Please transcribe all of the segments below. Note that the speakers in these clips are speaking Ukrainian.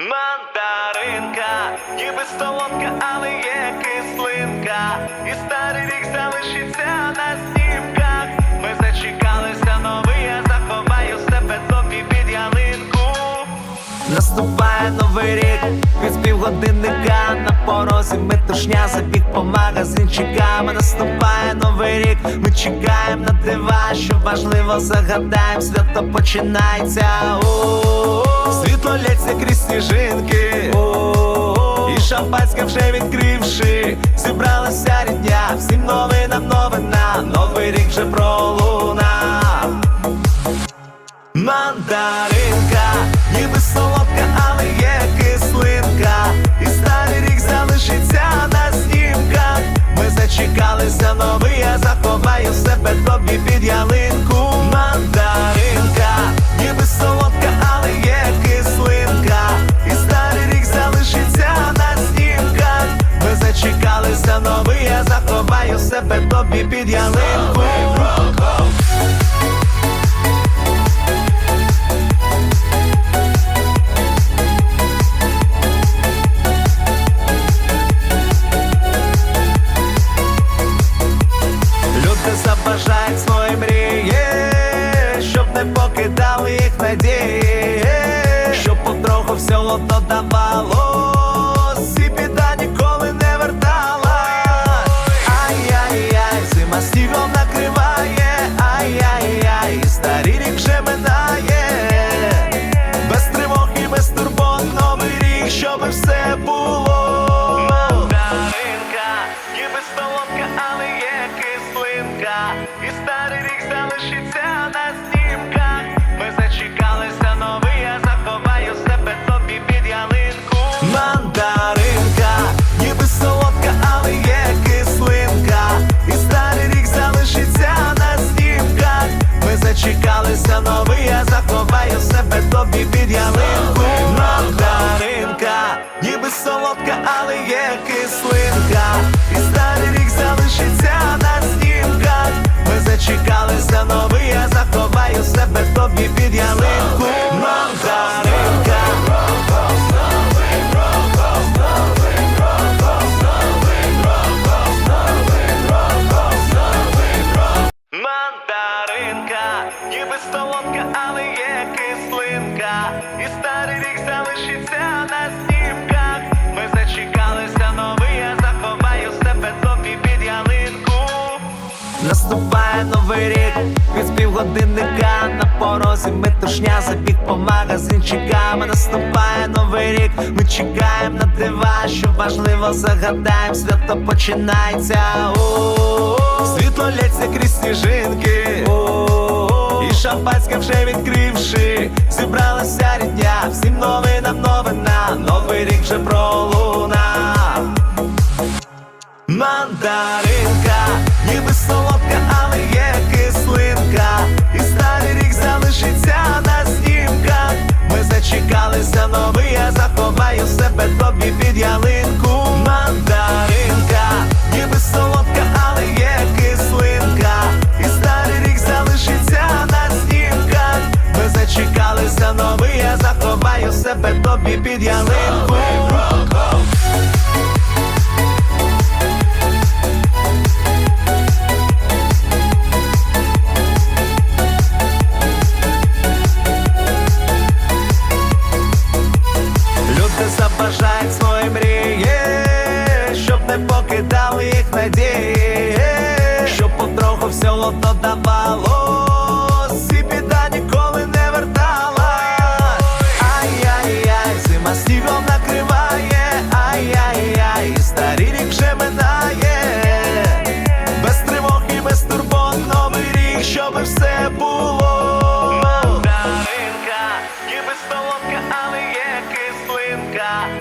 Мандаринка, ніби солодка, але є кислинка. І старий рік залишиться на снімках. Ми зачекалися новий, я заховаю себе тобі під ялинку. Наступає новий рік, від півгодинника на порозі метушня забіг по магазинчикам. Наступає новий рік, ми чекаємо на дива, що важливо загадаємо, свято починається. О-о-о. Світло лється крізь сніжинки. І шампанське вже відкривши, зібралася потроху всього І старий рік залишиться на снімках. Ми зачекалися новий, я заховаю себе тобі під ялинку. Наступає новий рік, від півгодинника на порозі метушня забіг по магазинчикам. Наступає новий рік, ми чекаємо на дива, що важливо загадаємо, свято починається. О-о-о. Світло Шампанське вже відкривши, зібралася рідня, всім новинам новина, новий рік вже пролунав. Мандаринка, ніби солодка, але є кислинка. І старий рік залишиться на снімках. Ми зачекалися новий, я заховаю себе тобі під ялинку. Зачекалися новий, я заховаю себе тобі під ялинку. Люди забажають свої мрії, щоб не покидали їх надії, щоб потроху всього додавалось, солодка, але є кислинка.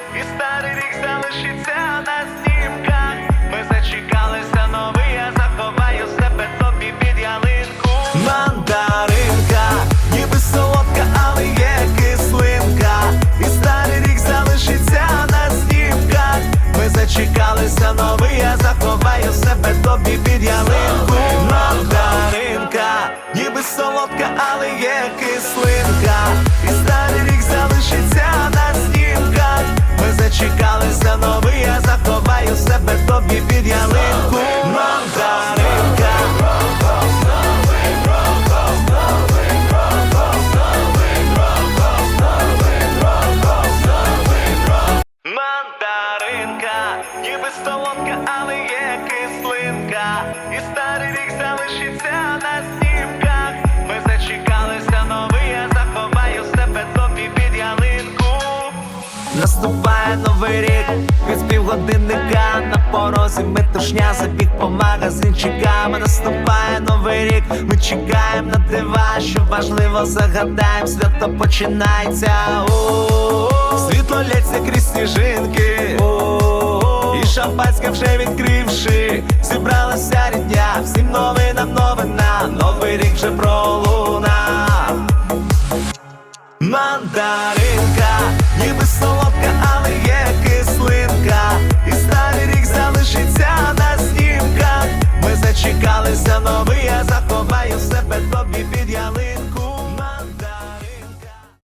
na nossa від півгодинника на порозі. Метушня забіг по магазинчикам. Наступає новий рік, ми чекаємо на дива, що важливо загадаємо, свято починається. Світло лється крізь сніжинки. І шампанське вже відкривши, зібралася рідня, всім новинам новина, новий рік вже пролунав. Мандаринка,